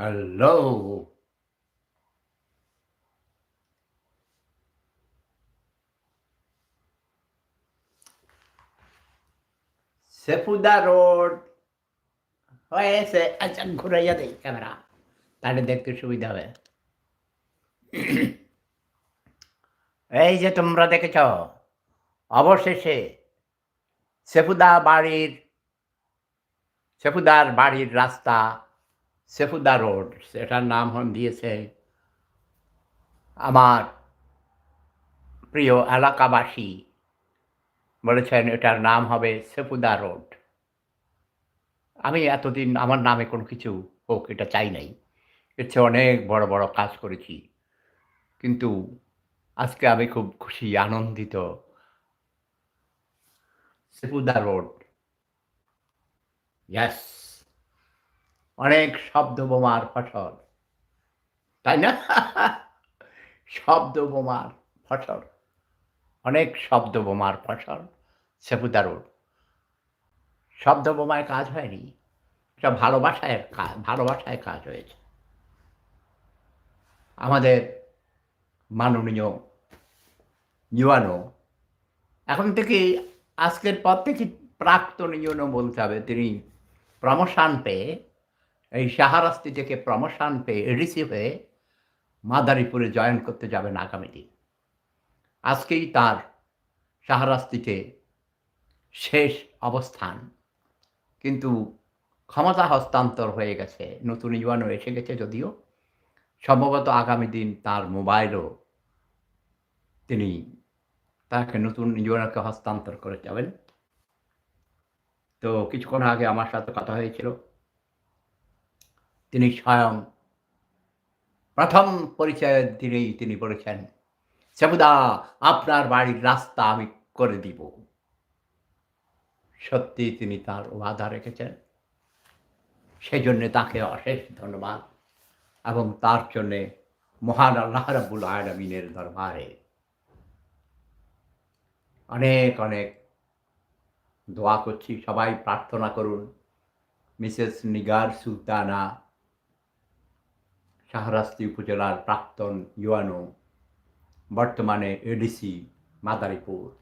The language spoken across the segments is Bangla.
হ্যালো সেফুদা রোড হয়েছে আচ্ছা ঘুরাইয়া দেই, ক্যামেরা। তাহলে দেখতে সুবিধা হবে। এই যে তোমরা দেখেছ, অবশেষে সেফুদা বাড়ির সেফুদার বাড়ির রাস্তা সেফুদা রোড, সেটার নাম হন দিয়েছে আমার প্রিয় এলাকাবাসী। বলেছেন, এটার নাম হবে সেফুদা রোড। আমি এতদিন আমার নামে কোনো কিছু হোক, এটা চাই নাই। এর চেয়ে অনেক বড় বড় কাজ করেছি। কিন্তু আজকে আমি খুব খুশি, আনন্দিত। সেফুদা রোড ইয়াস অনেক শব্দ বোমার ফসল। তাই না? শব্দ বোমার ফসল। অনেক শব্দ বোমার ফসল। সেপুদা রোড শব্দ বোমায় কাজ হয়নি। এটা ভালোবাসায় কাজ ভালোবাসায় কাজ হয়েছে। আমাদের মাননীয় ইউয়ানো এখন থেকে আজকের পর থেকে প্রাক্তন ইউনো বলতে হবে। তিনি প্রমোশন পেয়ে এই সাহারাস্তি থেকে প্রমোশন পেয়ে এডিসি হয়ে মাদারীপুরে জয়েন করতে যাবেন আগামী দিন। আজকেই তার সাহারাস্তিতে শেষ অবস্থান। কিন্তু ক্ষমতা হস্তান্তর হয়ে গেছে, নতুন ইউয়ানো এসে গেছে যদিও। সম্ভবত আগামী দিন তার মোবাইলও তিনি তাকে নতুন ইউয়ানোকে হস্তান্তর করে যাবেন। তো কিছুক্ষণ আগে আমার সাথে কথা হয়েছিল। তিনি স্বয়ং প্রথম পরিচয়ের দিনেই তিনি বলেছেন, সেবুদা, আপনার বাড়ির রাস্তা আমি করে দিব। সত্যি তিনি তার ওয়াদা রেখেছেন। সেই জন্যে তাকে অশেষ ধন্যবাদ এবং তার জন্যে মহান আল্লাহ রাবুল আলমিনের দরবারে অনেক অনেক দোয়া করছি। সবাই প্রার্থনা করুন, মিসেস নিগার সুলতানা শাহরাস্তি উপজেলার প্রাক্তন ইউয়ানো বর্তমানে এডিসি, মাদারীপুর।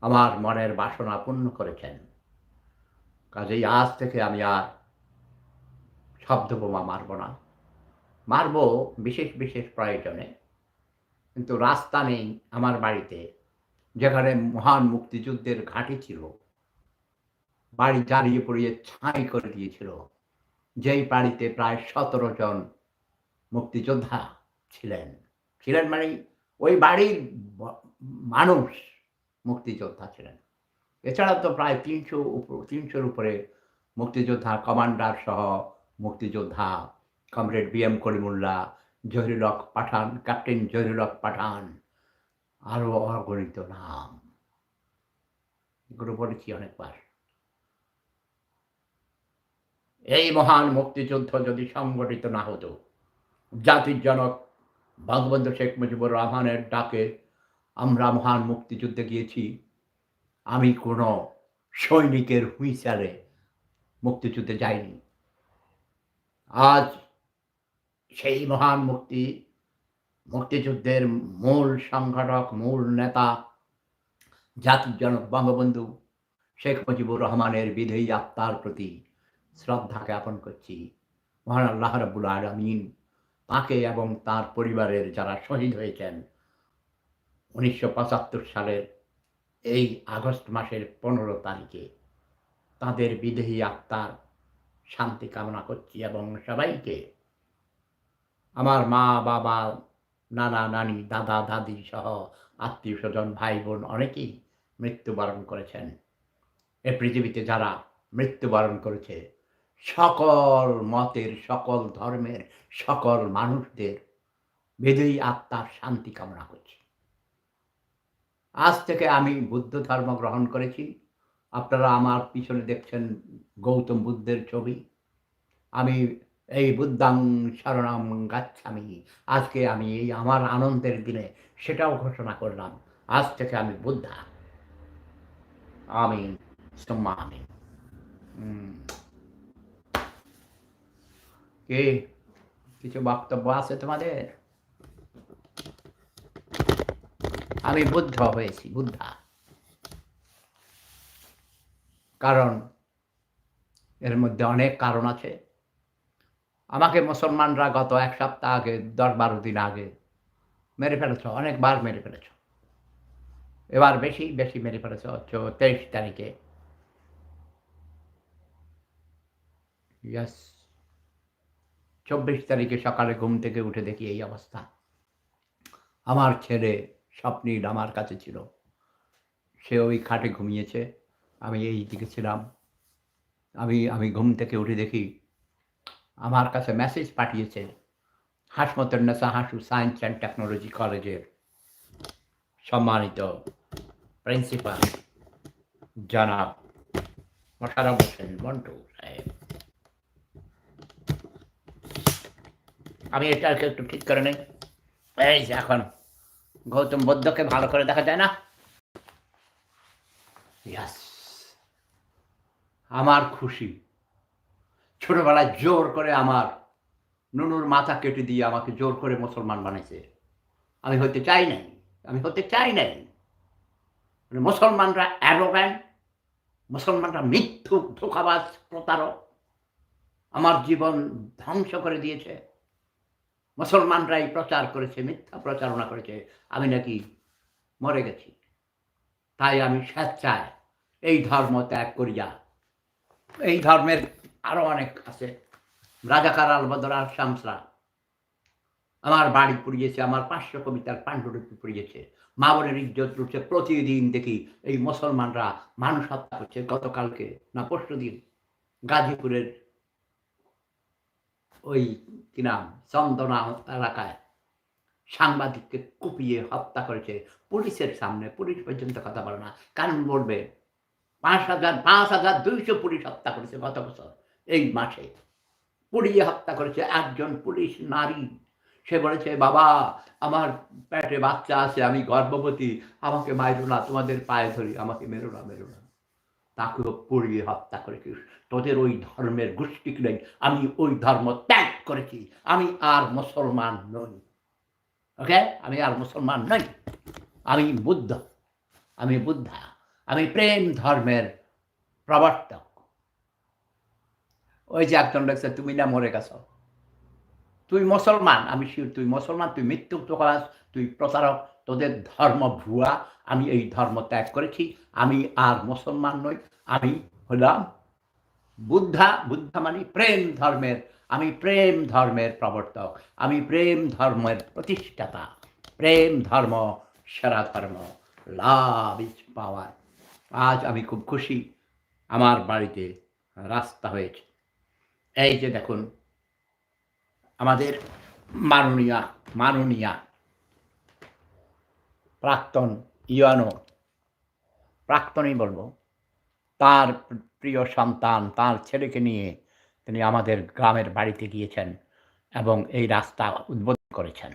আমার মনের বাসনা পূর্ণ করেছেন। কাজেই আজ থেকে আমি আর শব্দ বোমা মারব না। মারব বিশেষ বিশেষ প্রয়োজনে। কিন্তু রাস্তা নেই আমার বাড়িতে। যেখানে মহান মুক্তিযুদ্ধের ঘাঁটি ছিল, বাড়ি জ্বালিয়ে পড়িয়ে ছাই করে দিয়েছিল। যেই বাড়িতে প্রায় সতেরো জন মুক্তিযোদ্ধা ছিলেন। ছিলেন মানে ওই বাড়ির মানুষ মুক্তিযোদ্ধা ছিলেন। এছাড়া তো প্রায় তিনশো তিনশোর উপরে মুক্তিযোদ্ধা কমান্ডার সহ মুক্তিযোদ্ধা comrade B M Karimullah, Zahirul Haque Pathan, captain Zahirul Haque Pathan আরও অগণিত নাম। এগুলো বলেছি অনেকবার। এই মহান মুক্তিযুদ্ধ যদি সংগঠিত না হতো জাতির জনক বঙ্গবন্ধু শেখ মুজিবুর রহমানের ডাকে আমরা মহান মুক্তিযুদ্ধে গিয়েছি। আমি কোনো সৈনিকের হুইসারে মুক্তিযুদ্ধে যাইনি। আজ সেই মহান মুক্তি, মুক্তিযুদ্ধের মূল সংগঠক, মূল নেতা, জাতির জনক বঙ্গবন্ধু শেখ মুজিবুর রহমানের বিধেয়ী আত্মার প্রতি শ্রদ্ধা জ্ঞাপন করছি। মহান আল্লাহ রাবুল আলমিন তাকে এবং তার পরিবারের যারা শহীদ হয়েছেন, উনিশশো পঁচাত্তর সালের এই আগস্ট মাসের পনেরো তারিখে তাদের বিদেহী আত্মার শান্তি কামনা করছি এবং সবাইকে আমার মা, বাবা, নানা, নানি, দাদা, দাদি সহ আত্মীয় স্বজন, ভাই বোন অনেকেই মৃত্যুবরণ করেছেন। এ পৃথিবীতে যারা মৃত্যুবরণ করেছে সকল মতের, সকল ধর্মের, সকল মানুষদের বিধেয়ী আত্মার শান্তি কামনা করছি। আজ থেকে আমি বুদ্ধ ধর্ম গ্রহণ করেছি। আপনারা আমার পিছনে দেখছেন গৌতম বুদ্ধের ছবি। আমি এই বুদ্ধাং শরণাম গাচ্ছামি। আজকে আমি এই আমার আনন্দের দিনে সেটাও ঘোষণা করলাম। আজ থেকে আমি বুদ্ধা। আমি আমি কে? কিছু বক্তব্য আছে তোমাদের? আমি বুদ্ধ হয়েছি, বুদ্ধা। কারণ এর মধ্যে অনেক কারণ আছে। আমাকে মুসলমানরা গত এক সপ্তাহ আগে, দশ বারো দিন আগে মেরে ফেলেছ, অনেকবার মেরে ফেলেছ। এবার বেশি বেশি মেরে ফেলেছ, হচ্ছে তেইশ তারিখে। ইয়াস চব্বিশ তারিখে সকালে ঘুম থেকে উঠে দেখি এই অবস্থা। আমার ছেলে স্বপ্নীল আমার কাছে ছিল। সে ওই খাটে ঘুমিয়েছে। আমি এই দিকে ছিলাম। আমি আমি ঘুম থেকে উঠে দেখি আমার কাছে মেসেজ পাঠিয়েছে Hasmatunnesa Hasu science and technology কলেজের সম্মানিত প্রিন্সিপাল জনাব মশারফ হোসেন মন্টু সাহেব। আমি এটাকে একটু ঠিক করে নেই। এই যে এখন গৌতম বুদ্ধকে ভালো করে দেখা যায় না? ইয়াস আমার খুশি। ছোটবেলায় জোর করে আমার নুনুর মাথা কেটে দিয়ে আমাকে জোর করে মুসলমান বানাইছে আমি হতে চাই নাই, আমি হতে চাই নাই। মানে মুসলমানরা অ্যারোগ্যান মুসলমানরা মিথ্যুক, ধোকাবাজ, প্রতারক। আমার জীবন ধ্বংস করে দিয়েছে। মুসলমানরাই প্রচার করেছে, মিথ্যা প্রচারণা করেছে, আমি নাকি মরে গেছি। তাই আমি স্বেচ্ছায় এই ধর্ম ত্যাগ করিয়া এই ধর্মের আরও অনেক আছে। রাজাকার আলবদর আর শামসরা। আমার বাড়ি পুড়িয়েছে, আমার পাঁচশো কবিতার পাণ্ডুলিপি পুড়িয়েছে। মা বোনের ইজ্জত রুটছে প্রতিদিন দেখি এই মুসলমানরা মানুষ হত্যা করছে। গতকালকে না পরশু দিন গাজীপুরের ওই কি নাম? চন্দনা এলাকায় সাংবাদিককে কুপিয়ে হত্যা করেছে। পুলিশের সামনে, পুলিশ পর্যন্ত কথা বলে না। কারণ বলবে, পাঁচ হাজার পাঁচ হাজার দুইশো পুলিশ হত্যা করেছে গত বছর, এই মাসে। পুড়িয়ে হত্যা করেছে একজন পুলিশ নারী। সে বলেছে, বাবা, আমার পেটে বাচ্চা আছে, আমি গর্ভবতী। আমাকে মাইরো না, তোমাদের পায়ে ধরি, আমাকে মেরো না মেরো না। তাকেও পুড়িয়ে হত্যা করেছিস। তোদের ওই ধর্মের গোষ্ঠী নেই? আমি ওই ধর্ম ত্যাগ করেছি। আমি আর মুসলমান নই। ওকে? আমি আর মুসলমান নই। আমি বুদ্ধ। আমি বুদ্ধা। আমি প্রেম ধর্মের প্রবর্তক। ওই যে একজন লেগছে তুমি না মরে গেছ। তুই মুসলমান। আমি শিওর, তুই মুসলমান, তুই মৃত্যু প্রকাশ তুই প্রচারক তোদের ধর্ম ভুয়া, আমি এই ধর্ম ত্যাগ করেছি, আমি আর মুসলমান নই, আমি হলাম বুদ্ধা বুদ্ধা মানে প্রেম ধর্মের, আমি প্রেম ধর্মের প্রবর্তক, আমি প্রেম ধর্মের প্রতিষ্ঠাতা, প্রেম ধর্ম, সেরা ধর্ম, লাভ ইজ পাওয়ার আজ আমি খুব খুশি, আমার বাড়িতে রাস্তা হয়েছে। এই যে দেখুন, আমাদের মাননীয়া মাননীয়া প্রাক্তন ইয়ানো প্রাক্তনই বলব, তার প্রিয় সন্তান, তার ছেলেকে নিয়ে তিনি আমাদের গ্রামের বাড়িতে গিয়েছেন এবং এই রাস্তা উদ্বোধন করেছেন।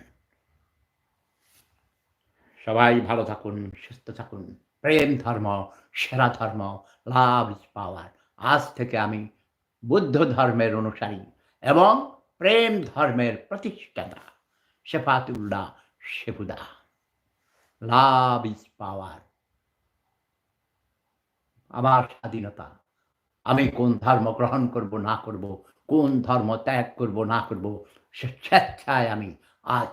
সবাই ভালো থাকুন, সুস্থ থাকুন। প্রেম ধর্ম, সেরা ধর্ম, লাভ পাওয়ার আজ থেকে আমি বুদ্ধ ধর্মের অনুসারী এবং প্রেম ধর্মের প্রতিষ্ঠাতা। শেফাতুল্লাহ শেফুদা লাভ ইজ পাওয়ার আমার স্বাধীনতা, আমি কোন ধর্ম গ্রহণ করব, না করব, কোন ধর্ম ত্যাগ করব, না করব স্বেচ্ছায় আমি আজ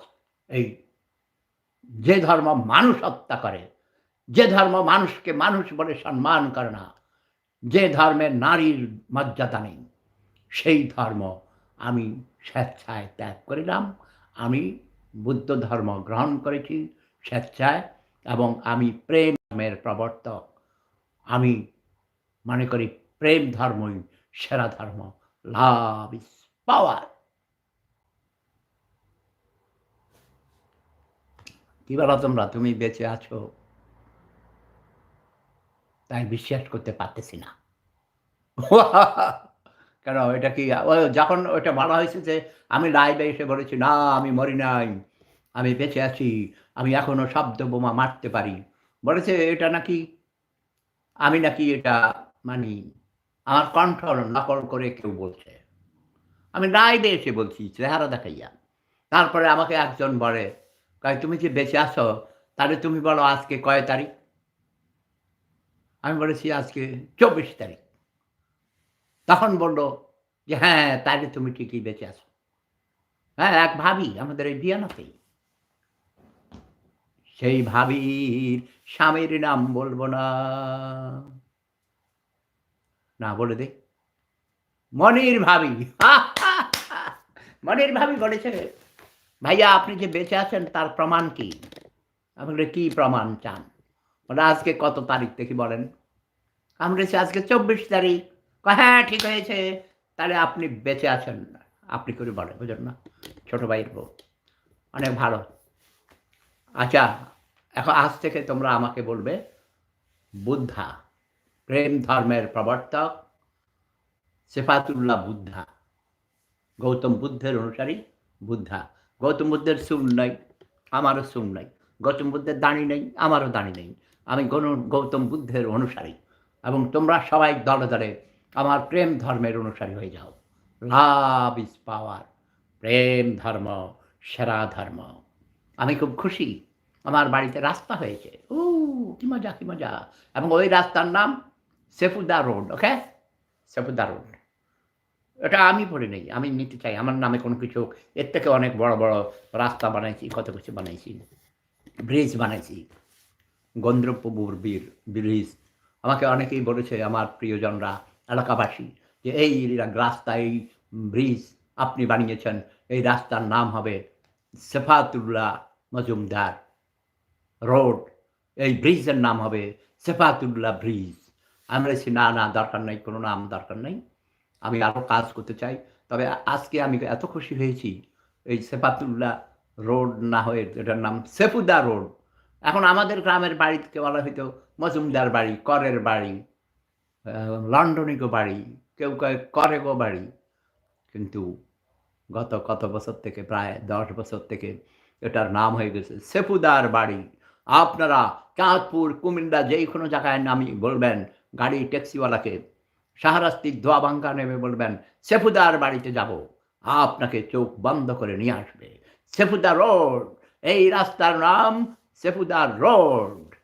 এই যে ধর্ম মানুষ হত্যা করে, যে ধর্ম মানুষকে মানুষ বলে সম্মান করে না, যে ধর্মের নারীর মর্যাদা নেই, সেই ধর্ম আমি স্বেচ্ছায় ত্যাগ করিলাম, আমি বুদ্ধ ধর্ম গ্রহণ করেছি স্বেচ্ছায় এবং আমি প্রেমের প্রবর্তক। আমি মনে করি প্রেম ধর্মই সেরা ধর্ম। Love is power. কি বলো তোমরা? তুমি বেঁচে আছো? তাই বিশ্বাস করতে পারতেছি না। কেন, এটা কি? যখন ওটা বলা হয়েছে যে আমি লাইভে এসে বলেছি, না, আমি মরি নাই, আমি বেঁচে আছি আমি এখনও শব্দ বোমা মারতে পারি। বলেছে, এটা নাকি আমি নাকি এটা মানে। আমার কণ্ঠ নকল করে কেউ বলছে। আমি লাইভে এসে বলছি, চেহারা দেখাইয়া। তারপরে আমাকে একজন বলে, কয়, তুমি যে বেঁচে আসো তাহলে তুমি বলো আজকে কয় তারিখ? আমি বলেছি, আজকে চব্বিশ তারিখ। তখন বলল যে হ্যাঁ তাহলে তুমি ঠিকই বেঁচে আসো হ্যাঁ এক ভাবি আমাদের এই বিয়ানাতেই। সেই ভাবির স্বামীর নাম বলব না। না বলে দে। মনির ভাবি। মনির ভাবি বলেছে, ভাইয়া, আপনি যে বেঁচে আছেন, তার প্রমাণ কি? আপনি কি প্রমাণ চান? বলে, আজকে কত তারিখ দেখি বলেন? আমি বলেছি, আজকে চব্বিশ তারিখ। হ্যাঁ ঠিক হয়েছে। তাহলে আপনি বেঁচে আছেন। আপনি করে বলেন, বুঝলেন না? ছোট ভাইয়ের বউ। অনেক ভালো। আচ্ছা এখন আজ থেকে তোমরা আমাকে বলবে, বুদ্ধা, প্রেম ধর্মের প্রবর্তক, সেফাতুল্লাহ বুদ্ধা, গৌতম বুদ্ধের অনুসারী বুদ্ধা। গৌতম বুদ্ধের সুর নাই, আমারও সুর নাই। গৌতম বুদ্ধের দাঁড়ি নেই, আমারও দাঁড়ি নেই। আমি গৌতম বুদ্ধের অনুসারী এবং তোমরা সবাই দলে দলে আমার প্রেম ধর্মের অনুসারী হয়ে যাও। লাভ ইজ পাওয়ার। প্রেম ধর্ম, সেরা ধর্ম। আমি খুব খুশি। আমার বাড়িতে রাস্তা হয়েছে। ও কি মজা কি মজা। এবং ওই রাস্তার নাম সেফুদা রোড, ওকে? সেফুদা রোড। এটা আমি পড়ে নেই, আমি নিতে চাই। আমার নামে কোনো কিছু, এর থেকে অনেক বড় বড় রাস্তা বানাইছি, কত কিছু বানাইছি। ব্রিজ বানাইছি। গন্ধর্বপুর বীর, ব্রিজ। আমাকে অনেকেই বলেছে, আমার প্রিয়জনরা, এলাকাবাসী, যে এই রাস্তা, এই ব্রিজ আপনি বানিয়েছেন, এই রাস্তার নাম হবে সেফাতুল্লাহ মজুমদার। রোড, এই ব্রিজের নাম হবে সেফাতুল্লাহ ব্রিজ। আমরা বলেছি না না, দরকার নেই, কোনো নাম দরকার নেই। আমি আরও কাজ করতে চাই। তবে আজকে আমি এত খুশি হয়েছি, এই সেফাতুল্লাহ রোড না হয়ে এটার নাম সেফুদা রোড। এখন আমাদের গ্রামের বাড়িতে বলা হয়তো মজুমদার বাড়ি, করের বাড়ি লন্ডনিকো বাড়ি, কেউ কয় করেগো বাড়ি। কিন্তু গত কত বছর থেকে, প্রায় দশ বছর থেকে এটার নাম হয়ে গেছে। সেফুদার বাড়ি। আপনারা চাঁদপুর কুমিল্লা যেই কোনো জায়গায় নামি বলবেন, গাড়ি ট্যাক্সিওয়ালাকে সাহারাস্তির ধোয়াবাঙ্গা নেমে বলবেন, সেফুদার বাড়িতে যাব। আপনাকে চোখ বন্ধ করে নিয়ে আসবে। সেফুদা রোড, এই রাস্তার নাম সেফুদার রোড।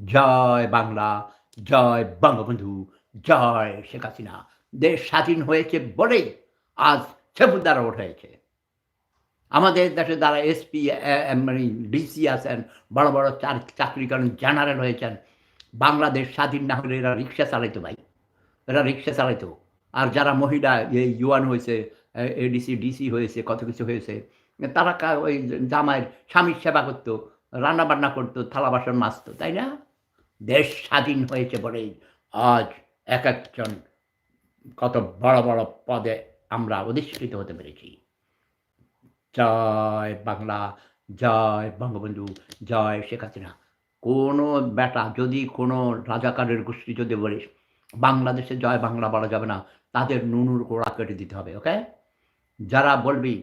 জয় বাংলা, জয় বঙ্গবন্ধু, জয় শেখ হাসিনা। দেশ স্বাধীন হয়েছে বলেই আজ সেফুদার রোড হয়েছে আমাদের দেশে যারা এসপি মানে ডিসি আছেন, বড় বড় চার- চাকরি করেন জেনারেল হয়েছেন, বাংলাদেশ স্বাধীন না হলে এরা রিক্সা চালাইতো ভাই। এরা রিক্সা চালাইতো। আর যারা মহিলা, এই ইউয়ান হয়েছে, এডিসি, ডিসি হয়েছে, কত কিছু হয়েছে, তারা ওই জামাইয়ের স্বামীর সেবা করতো রান্না বান্না করতো, থালা বাসন মাজতো, তাই না? দেশ স্বাধীন হয়েছে বলেই আজ এক একজন কত বড় বড় পদে আমরা অধিষ্ঠিত হতে পেরেছি। জয় বাংলা, জয় বঙ্গবন্ধু, জয় শেখ হাসিনা। কোনো বেটা যদি কোনো রাজাকারের গোষ্ঠী যদি বলিস বাংলাদেশে জয় বাংলা বলা যাবে না তাদের নুনুর গোড়া কেটে দিতে হবে ওকে যারা বলবি,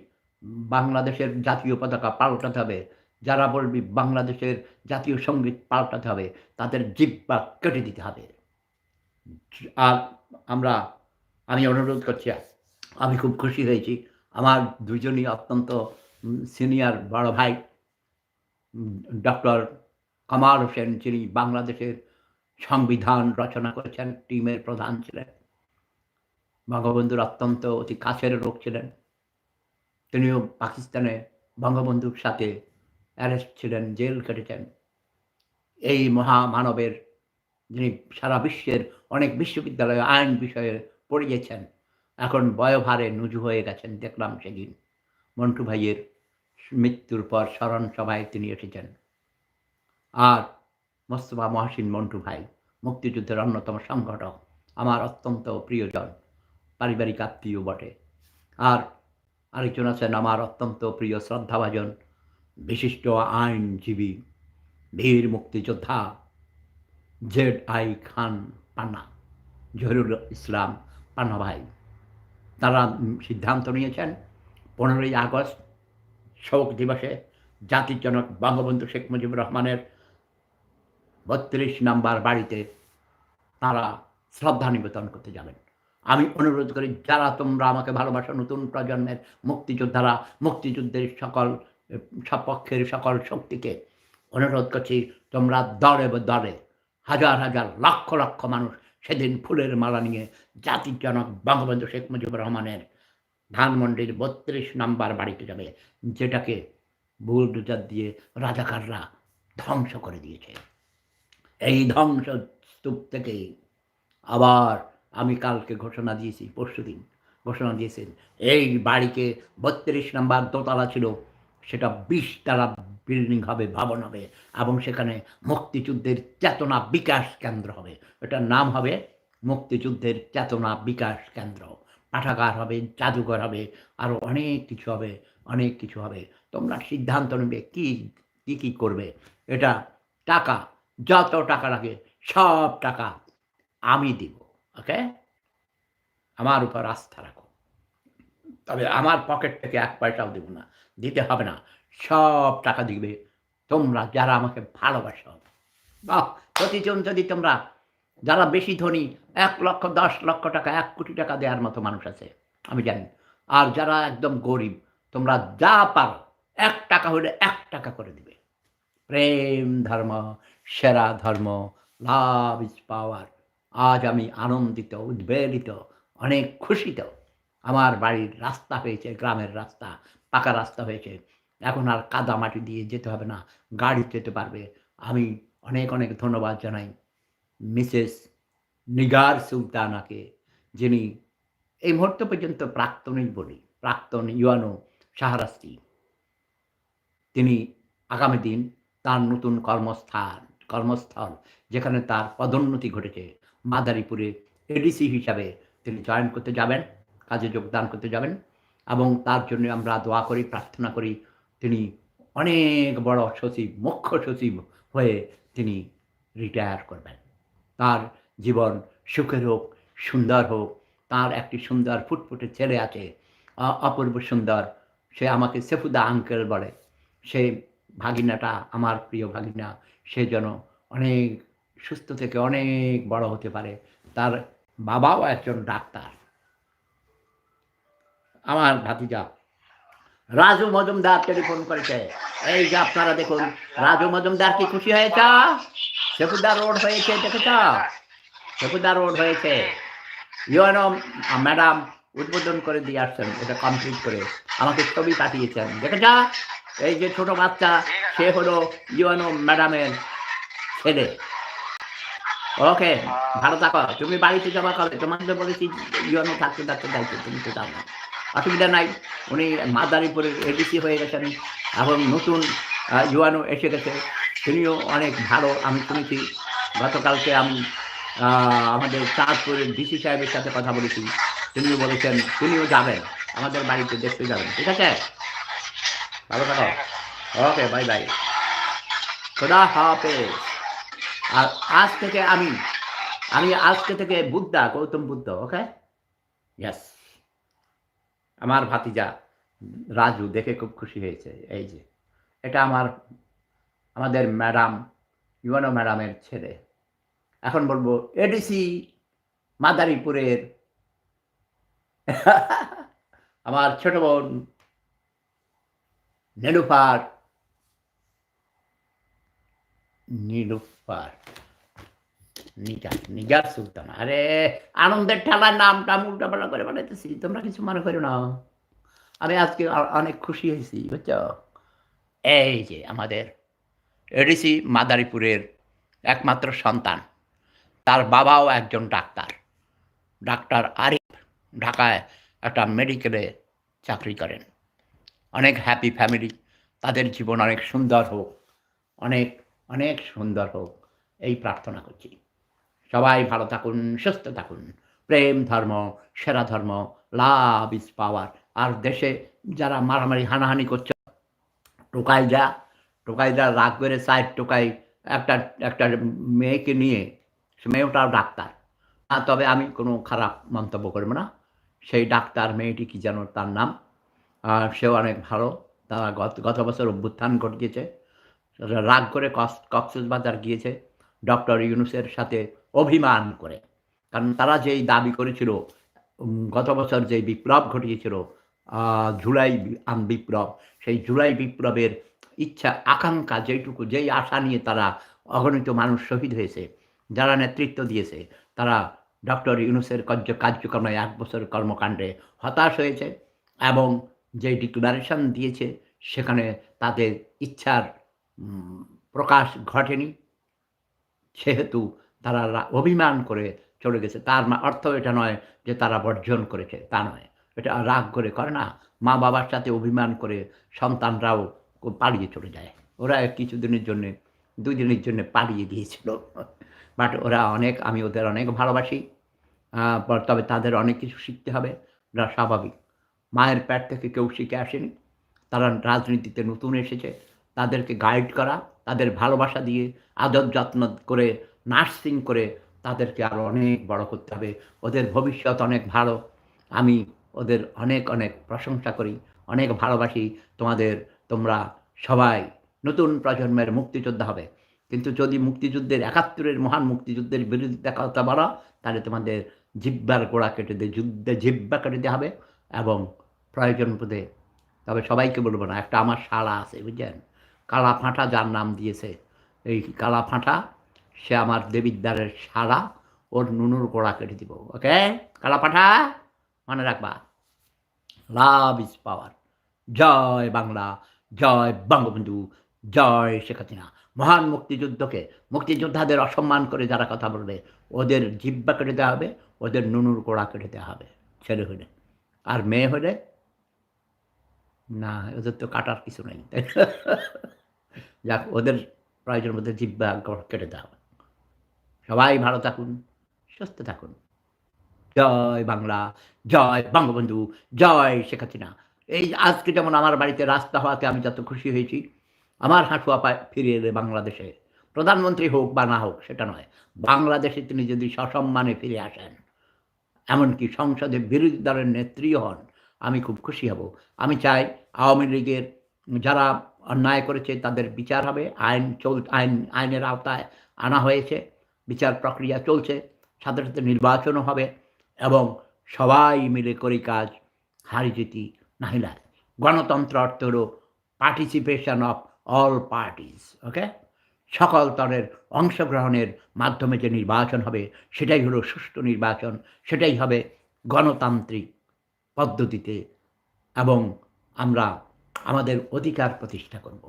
বাংলাদেশের জাতীয় পতাকা পাল্টাতে হবে যারা বলবি, বাংলাদেশের জাতীয় সংগীত পাল্টাতে হবে তাদের জিব্বা কেটে দিতে হবে। আর আমরা, আমি অনুরোধ করছি আমি খুব খুশি হয়েছি। আমার দুজনই অত্যন্ত সিনিয়র বড় ভাই ডক্টর কামাল হোসেন, যিনি বাংলাদেশের সংবিধান রচনা করেছেন, টিমের প্রধান ছিলেন। বঙ্গবন্ধুর অত্যন্ত অতি কাছের লোক ছিলেন। তিনিও পাকিস্তানে বঙ্গবন্ধুর সাথে অ্যারেস্ট ছিলেন, জেল কেটেছেন। এই মহামানবের যিনি সারা বিশ্বের অনেক বিশ্ববিদ্যালয়ে আইন বিষয়ে পড়িয়েছেন এখন বয়ভারে নুজু হয়ে গেছেন দেখলাম সেদিন। মন্টু ভাইয়ের মৃত্যুর পর স্মরণ সভায় তিনি এসেছেন। আর মোস্তফা মহাসিন মন্টু ভাই, মুক্তিযুদ্ধের অন্যতম সংগঠক, আমার অত্যন্ত প্রিয়জন, পারিবারিক আত্মীয় বটে। আর আরেকজন আছেন আমার অত্যন্ত প্রিয় শ্রদ্ধাভাজন, বিশিষ্ট আইনজীবী, বীর মুক্তিযোদ্ধা জেড আই খান পান্না, জহিরুল ইসলাম পান্না ভাই। তারা সিদ্ধান্ত নিয়েছেন, পনেরোই আগস্ট শোক দিবসে জাতির জনক বঙ্গবন্ধু শেখ মুজিবুর রহমানের বত্রিশ নাম্বার বাড়িতে তারা শ্রদ্ধা নিবেদন করতে যাবেন। আমি অনুরোধ করি, যারা তোমরা আমাকে ভালোবাসো, নতুন প্রজন্মের মুক্তিযোদ্ধারা, মুক্তিযুদ্ধের সকল, সপক্ষের সকল শক্তিকে অনুরোধ করছি, তোমরা দরে দরে হাজার হাজার লক্ষ লক্ষ মানুষ সেদিন ফুলের মালা নিয়ে জাতির জনক বঙ্গবন্ধু শেখ মুজিবুর রহমানের ধানমন্ডির বত্রিশ নাম্বার বাড়িতে যাবে, যেটাকে বুলডোজার দিয়ে রাজাকাররা ধ্বংস করে দিয়েছে। এই ধ্বংস স্তূপ থেকেই আবার আমি কালকে ঘোষণা দিয়েছি পরশুদিন ঘোষণা দিয়েছেন, এই বাড়িকে বত্রিশ নাম্বার দোতলা ছিল, সেটা বিশ তালা বিল্ডিং হবে ভবন হবে এবং সেখানে মুক্তিযুদ্ধের চেতনা বিকাশ কেন্দ্র হবে। এটার নাম হবে মুক্তিযুদ্ধের চেতনা বিকাশ কেন্দ্র। পাঠাগার হবে, জাদুঘর হবে আরও অনেক কিছু হবে, অনেক কিছু হবে। তোমরা সিদ্ধান্ত নেবে কি কি কি করবে। এটা টাকা, যত টাকা লাগে সব টাকা আমি দিব, ওকে? আমার উপর আস্থা রাখো। তবে আমার পকেট থেকে এক পয়সাও দেব না, দিতে হবে না। সব টাকা দিবে। তোমরা যারা আমাকে ভালোবাসো। বাহ, প্রতিজন যদি তোমরা, যারা বেশি ধনী, এক লক্ষ, দশ লক্ষ টাকা, এক কোটি টাকা দেওয়ার মতো মানুষ আছে, আমি জানি। আর যারা একদম গরিব, তোমরা যা পারো, এক টাকা হলে এক টাকা করে দিবে। প্রেম ধর্ম, সেরা ধর্ম, লাভ ইজ পাওয়ার। আজ আমি আনন্দিত, উদ্বেলিত, অনেক খুশিত। আমার বাড়ির রাস্তা হয়েছে, গ্রামের রাস্তা, পাকা রাস্তা হয়েছে। এখন আর কাদা মাটি দিয়ে যেতে হবে না, গাড়ি যেতে পারবে। আমি অনেক অনেক ধন্যবাদ জানাই মিসেস নিগার সুলতানাকে, যিনি এই মুহূর্ত পর্যন্ত প্রাক্তনই বলি প্রাক্তন ইউয়ানো সাহারাস্তি তিনি আগামী দিন তার নতুন কর্মস্থান, কর্মস্থল, যেখানে তার পদোন্নতি ঘটেছে, মাদারীপুরে এডিসি হিসাবে তিনি জয়েন করতে যাবেন, কাজে যোগদান করতে যাবেন এবং তার জন্য আমরা দোয়া করি, প্রার্থনা করি তিনি অনেক বড় সচিব মুখ্য সচিব হয়ে তিনি রিটায়ার করবেন। তার জীবন সুখের হোক, সুন্দর হোক, তার একটি সুন্দর ফুটফুটে ছেলে আছে অপূর্ব সুন্দর। সে আমাকে সেফুদা আঙ্কেল বলে। সে ভাগিনাটা, আমার প্রিয় ভাগিনা, সে যেন অনেক সুস্থ থেকে অনেক বড় হতে পারে। তার বাবাও একজন ডাক্তার। আমার ভাতিজা রাজু মজুমদার টেলিফোন করেছে। এই যে আপনারা দেখুন, রাজু মজুমদার কি খুশি হয়েছে? সেফুদা রোড হয়েছে, দেখেছ? সেফুদা রোড হয়েছে। ইউএনও ম্যাডাম উদ্বোধন করে দিয়ে আসছেন, এটা কমপ্লিট করে। আমাকে ছবি পাঠিয়েছেন, দেখেছ? এই যে ছোট বাচ্চা, সে হলো ইউএনও ম্যাডামের ছেলে। ওকে, ভালো থাকো। তুমি বাড়িতে জমা করবে তোমাকে বলেছি ইউএনও থাকতে থাকতে দায়িত্ব তুমি তো না। অসুবিধা নাই। উনি মাদারীপুরের এডিসি হয়ে গেছেন, এখন নতুন ইউয়ানো এসে গেছে। তিনিও অনেক ভালো, আমি শুনেছি। গতকালকে আমি আমাদের চাঁদপুরের ডিসি সাহেবের সাথে কথা বলেছি। তিনিও বলেছেন, তিনিও যাবেন, আমাদের বাড়িতে দেখতে যাবেন। ঠিক আছে? ভালো থাকো। ওকে বাই বাই খোদা হাফেজ। আর আজ থেকে আমি আমি আজকে থেকে বুদ্ধা, গৌতম বুদ্ধ ওকে ইয়েস আমার ভাতিজা রাজু দেখে খুব খুশি হয়েছে। এই যে, এটা আমার, আমাদের ম্যাডাম ইউনো ম্যাডামের ছেলে। এখন বলব, এডিসি মাদারীপুরের আমার ছোট বোন নেলুফার, নীলুফার। নিগার নিগার সুলতান। আরে, আনন্দের ঠেলার নামটা উল্টাপাল্টা করে বানাইতেছি তোমরা কিছু মনে করো না। আমি আজকে অনেক খুশি হয়েছি, বুঝছ? এই যে আমাদের এডিসি মাদারীপুরের একমাত্র সন্তান। তার বাবাও একজন ডাক্তার। ডাক্তার আরিফ ঢাকায় একটা মেডিকেলে চাকরি করেন। অনেক হ্যাপি ফ্যামিলি তাদের জীবন অনেক সুন্দর হোক, অনেক অনেক সুন্দর হোক, এই প্রার্থনা করছি। সবাই ভালো থাকুন, সুস্থ থাকুন। প্রেম ধর্ম, সেরা ধর্ম, লাভ ইজ পাওয়ার। আর দেশে যারা মারামারি, হানাহানি করছে, টোকাই যা টোকাই যা রাগ করে সাইড টোকাই একটা একটা মেয়েকে নিয়ে, সে মেয়েটাও ডাক্তার। আর তবে আমি কোনো খারাপ মন্তব্য করব না। সেই ডাক্তার মেয়েটি কি যেন তার নাম? আর সেও অনেক ভালো। তারা গত গত বছর অভ্যুত্থান ঘটিয়েছে। রাগ করে কক্স, কক্সবাজার গিয়েছে। ডক্টর ইউনুসের সাথে অভিমান করে। কারণ তারা যেই দাবি করেছিল গত বছর যে বিপ্লব ঘটিয়েছিল জুলাই বিপ্লব, সেই জুলাই বিপ্লবের ইচ্ছা, আকাঙ্ক্ষা যেইটুকু, যেই আশা নিয়ে তারা অগণিত মানুষ শহীদ হয়েছে, যারা নেতৃত্ব দিয়েছে, তারা ডক্টর ইউনুসের কার্য, কার্যক্রমে এক বছর কর্মকাণ্ডে হতাশ হয়েছে এবং যে ডিক্লারেশন দিয়েছে, সেখানে তাদের ইচ্ছার প্রকাশ ঘটেনি। সেহেতু তারা অভিমান করে চলে গেছে। তার অর্থ এটা নয় যে তারা বর্জন করেছে, তা নয়। এটা রাগ করে করে না। মা বাবার সাথে অভিমান করে সন্তানরাও পালিয়ে চলে যায়। ওরা কিছুদিনের জন্য দুই দিনের জন্য পালিয়ে গিয়েছিল। বাট ওরা অনেক, আমি ওদের অনেক ভালোবাসি। তবে তাদের অনেক কিছু শিখতে হবে। ওরা স্বাভাবিক। মায়ের প্যাট থেকে কেউ শিখে আসেনি। তারা রাজনীতিতে নতুন এসেছে। তাদেরকে গাইড করা, তাদের ভালোবাসা দিয়ে আদর যত্ন করে নার্সিং করে তাদেরকে আরও অনেক বড় করতে হবে। ওদের ভবিষ্যৎ অনেক ভালো। আমি ওদের অনেক অনেক প্রশংসা করি। অনেক ভালোবাসি। তোমাদের, তোমরা সবাই নতুন প্রজন্মের মুক্তিযোদ্ধা হবে। কিন্তু যদি মুক্তিযুদ্ধের একাত্তরের মহান মুক্তিযুদ্ধের বিরোধিতা কথা বলা, তাহলে তোমাদের জিব্বার গোড়া কেটে দিয়ে, যুদ্ধে জিব্বা কেটে দেওয়া হবে এবং প্রয়োজন বোধে, তবে সবাইকে বলব না, একটা আমার শালা আছে, বুঝলেন? কালা ফাঁটা যার নাম দিয়েছে। এই কালা ফাঁটা সে আমার দেবিদ্বারের শালা ওর নুনুর গোড়া কেটে দিব ওকে কালা ফাঁটা মনে রাখবা। লাভ ইজ পাওয়ার জয় বাংলা, জয় বঙ্গবন্ধু, জয় শেখ হাসিনা। মহান মুক্তিযুদ্ধকে মুক্তিযোদ্ধাদের অসম্মান করে যারা কথা বলবে, ওদের জিব্বা কেটে দেওয়া হবে, ওদের নুনুর গোড়া কেটে দেওয়া হবে, ছেলে হলে আর মেয়ে হলে না, ওদের তো কাটার কিছু নেই যাক, ওদের প্রয়োজন মধ্যে জিব্বা কেটে দেওয়া হবে। সবাই ভালো থাকুন, সুস্থ থাকুন। জয় বাংলা, জয় বঙ্গবন্ধু, জয় শেখ হাসিনা। এই আজকে যেমন আমার বাড়িতে রাস্তা হওয়াতে আমি যত খুশি হয়েছি, আমার হাঁটুয়া পায় ফিরে এলে বাংলাদেশে। প্রধানমন্ত্রী হোক বা না হোক, সেটা নয়। বাংলাদেশে তিনি যদি সসম্মানে ফিরে আসেন, এমনকি সংসদে বিরোধী দলের নেত্রীও হন, আমি খুব খুশি হব। আমি চাই আওয়ামী লীগের যারা অন্যায় করেছে, তাদের বিচার হবে। আইন চল, আইন, আইনের আওতায় আনা হয়েছে। বিচার প্রক্রিয়া চলছে সাথে সাথে নির্বাচনও হবে এবং সবাই মিলে করি কাজ হারি জিতি নাহিলা গণতন্ত্র অর্থ হলো participation of all parties okay সকল তরের অংশগ্রহণের মাধ্যমে যে নির্বাচন হবে, সেটাই হলো সুষ্ঠু নির্বাচন, সেটাই হবে গণতান্ত্রিক পদ্ধতিতে এবং আমরা আমাদের অধিকার প্রতিষ্ঠা করব।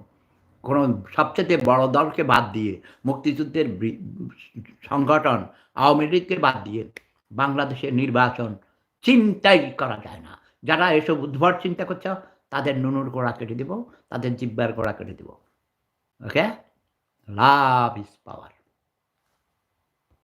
কোনো সবচেয়ে বড় দলকে বাদ দিয়ে, মুক্তিযুদ্ধের সংগঠন আওয়ামী লীগকে বাদ দিয়ে বাংলাদেশের নির্বাচন চিন্তাই করা যায় না। যারা এসব উদ্ভট চিন্তা করছ, তাদের নুনুর গোড়া কেটে দেবো, তাদের জিব্বার গোড়া কেটে দেবো। ওকে? লাভ ইস পাওয়ার